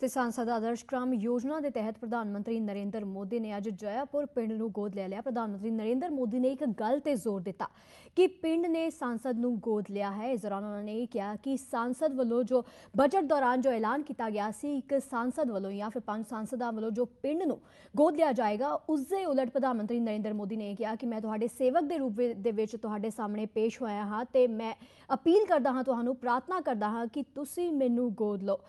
ਤੇ ਸੰਸਦ ਆਦਰਸ਼ ਗ੍ਰਾਮ ਯੋਜਨਾ ਦੇ ਤਹਿਤ ਪ੍ਰਧਾਨ ਮੰਤਰੀ ਨਰਿੰਦਰ ਮੋਦੀ ਨੇ ਅੱਜ ਜੈਪੁਰ ਪਿੰਡ ਨੂੰ ਗੋਦ ਲੈ ਲਿਆ। ਪ੍ਰਧਾਨ ਮੰਤਰੀ ਨਰਿੰਦਰ ਮੋਦੀ ਨੇ ਇੱਕ ਗੱਲ ਤੇ ਜ਼ੋਰ ਦਿੱਤਾ ਕਿ ਪਿੰਡ ਨੇ ਸੰਸਦ ਨੂੰ ਗੋਦ ਲਿਆ ਹੈ। ਇਸ ਦੌਰਾਨ ਉਹਨਾਂ ਨੇ ਇਹ ਕਿਹਾ ਕਿ ਸੰਸਦ ਵੱਲੋਂ ਜੋ ਬਜਟ ਦੌਰਾਨ ਜੋ ਐਲਾਨ ਕੀਤਾ ਗਿਆ ਸੀ, ਇੱਕ ਸਾਂਸਦ ਵੱਲੋਂ ਜਾਂ ਫਿਰ ਪੰਜ ਸਾਂਸਦਾਂ ਵੱਲੋਂ ਜੋ ਪਿੰਡ ਨੂੰ ਗੋਦ ਲਿਆ ਜਾਏਗਾ ਉਸ ਦੇ ਉਲਟ ਪ੍ਰਧਾਨ ਮੰਤਰੀ ਨਰਿੰਦਰ ਮੋਦੀ ਨੇ ਇਹ ਕਿਹਾ ਕਿ ਮੈਂ ਤੁਹਾਡੇ ਸੇਵਕ ਦੇ ਰੂਪ ਦੇ ਵਿੱਚ ਤੁਹਾਡੇ ਸਾਹਮਣੇ ਪੇਸ਼ ਹੋਇਆ ਹਾਂ ਤੇ ਮੈਂ ਅਪੀਲ ਕਰਦਾ ਹਾਂ, ਤੁਹਾਨੂੰ ਪ੍ਰਾਰਥਨਾ ਕਰਦਾ ਹਾਂ ਕਿ ਤੁਸੀਂ ਮੈਨੂੰ ਗੋਦ ਲਓ।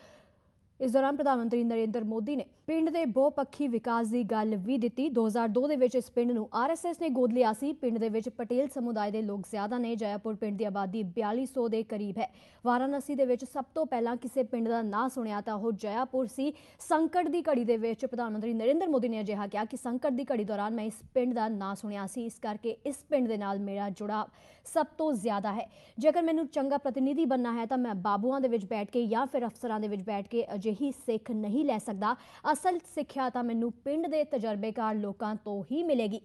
ਇਸ ਦੌਰਾਨ ਪ੍ਰਧਾਨ ਮੰਤਰੀ ਨਰਿੰਦਰ ਮੋਦੀ ਨੇ ਪਿੰਡ ਦੇ ਬਹੁਪੱਖੀ ਵਿਕਾਸ ਦੀ ਗੱਲ ਵੀ ਦਿੱਤੀ। 2002 ਦੇ ਵਿੱਚ ਇਸ ਪਿੰਡ ਨੂੰ ਆਰਐਸਐਸ ਨੇ ਗੋਦ ਲਿਆ ਸੀ। ਪਿੰਡ ਦੇ ਵਿੱਚ ਪਟੇਲ ਸਮੁਦਾਇ ਦੇ ਲੋਕ ਜ਼ਿਆਦਾ ਨੇ। ਜੈਪੁਰ ਪਿੰਡ ਦੀ ਆਬਾਦੀ 4200 ਦੇ ਕਰੀਬ ਹੈ। ਵਾਰਾਣਸੀ ਦੇ ਵਿੱਚ ਸਭ ਤੋਂ ਪਹਿਲਾਂ ਕਿਸੇ ਪਿੰਡ ਦਾ ਨਾਂ ਸੁਣਿਆ ਤਾਂ ਉਹ ਜੈਪੁਰ ਸੀ। ਸੰਕਟ ਦੀ ਘੜੀ ਦੇ ਵਿੱਚ ਪ੍ਰਧਾਨ ਮੰਤਰੀ ਨਰਿੰਦਰ ਮੋਦੀ ਨੇ ਅਜਿਹਾ ਕਿਹਾ ਕਿ ਸੰਕਟ ਦੀ ਘੜੀ ਦੌਰਾਨ ਮੈਂ ਇਸ ਪਿੰਡ ਦਾ ਨਾਂ ਸੁਣਿਆ ਸੀ। ਇਸ ਕਰਕੇ ਇਸ ਪਿੰਡ ਦੇ ਨਾਲ ਮੇਰਾ ਜੁੜਾਵ ਸਭ ਤੋਂ ਜ਼ਿਆਦਾ ਹੈ। ਜੇਕਰ ਮੈਨੂੰ ਚੰਗਾ ਪ੍ਰਤੀਨਿਧੀ ਬਣਨਾ ਹੈ ਤਾਂ ਮੈਂ ਬਾਬੂਆਂ ਦੇ ਵਿੱਚ ਬੈਠ ਕੇ ਜਾਂ ਫਿਰ ਅਫਸਰਾਂ ਦੇ ਵਿੱਚ ਬੈਠ ਕੇ ਅਜਿਹੀ ਸਿੱਖ ਨਹੀਂ ਲੈ ਸਕਦਾ। ਅਸਲ ਸਿੱਖਿਆ ਤਾਂ ਮੈਨੂੰ ਪਿੰਡ ਦੇ ਤਜਰਬੇਕਾਰ ਲੋਕਾਂ ਤੋਂ ਹੀ ਮਿਲੇਗੀ।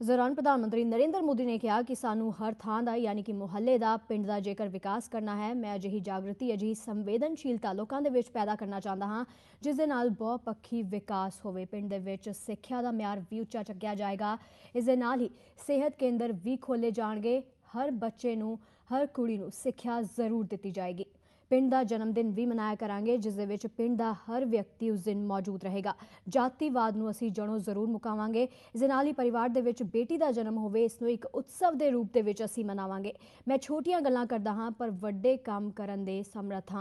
ਇਸ ਦੌਰਾਨ ਪ੍ਰਧਾਨ ਮੰਤਰੀ ਨਰਿੰਦਰ ਮੋਦੀ ਨੇ ਕਿਹਾ ਕਿ ਸਾਨੂੰ ਹਰ ਥਾਂ ਦਾ, ਯਾਨੀ ਕਿ ਮੁਹੱਲੇ ਦਾ, ਪਿੰਡ ਦਾ ਜੇਕਰ ਵਿਕਾਸ ਕਰਨਾ ਹੈ, ਮੈਂ ਅਜਿਹੀ ਜਾਗਰਤੀ, ਅਜਿਹੀ ਸੰਵੇਦਨਸ਼ੀਲਤਾ ਲੋਕਾਂ ਦੇ ਵਿੱਚ ਪੈਦਾ ਕਰਨਾ ਚਾਹੁੰਦਾ ਹਾਂ, ਜਿਸ ਦੇ ਨਾਲ ਬਹੁਪੱਖੀ ਵਿਕਾਸ ਹੋਵੇ। ਪਿੰਡ ਦੇ ਵਿੱਚ ਸਿੱਖਿਆ ਦਾ ਮਿਆਰ ਵੀ ਉੱਚਾ ਚੱਕਿਆ ਜਾਏਗਾ। ਇਸ ਦੇ ਨਾਲ ਹੀ ਸਿਹਤ ਕੇਂਦਰ ਵੀ ਖੋਲੇ ਜਾਣਗੇ। ਹਰ ਬੱਚੇ ਨੂੰ, ਹਰ ਕੁੜੀ ਨੂੰ ਸਿੱਖਿਆ ਜ਼ਰੂਰ ਦਿੱਤੀ ਜਾਏਗੀ। ਪਿੰਡ ਦਾ ਜਨਮ ਦਿਨ ਵੀ ਮਨਾਇਆ ਕਰਾਂਗੇ, ਜਿਸ ਦੇ ਵਿੱਚ ਪਿੰਡ ਦਾ ਹਰ ਵਿਅਕਤੀ ਉਸ ਦਿਨ ਮੌਜੂਦ ਰਹੇਗਾ। ਜਾਤੀਵਾਦ ਨੂੰ ਅਸੀਂ ਜੜੋਂ ਜ਼ਰੂਰ ਮੁਕਾਵਾਂਗੇ। ਇਸ ਦੇ ਨਾਲ ਹੀ ਪਰਿਵਾਰ ਦੇ ਵਿੱਚ ਬੇਟੀ ਦਾ ਜਨਮ ਹੋਵੇ, ਇਸ ਨੂੰ ਇੱਕ ਉਤਸਵ ਦੇ ਰੂਪ ਦੇ ਵਿੱਚ ਅਸੀਂ ਮਨਾਵਾਂਗੇ। ਮੈਂ ਛੋਟੀਆਂ ਗੱਲਾਂ ਕਰਦਾ ਹਾਂ, ਪਰ ਵੱਡੇ ਕੰਮ ਕਰਨ ਦੇ ਸਮਰੱਥ ਹਾਂ।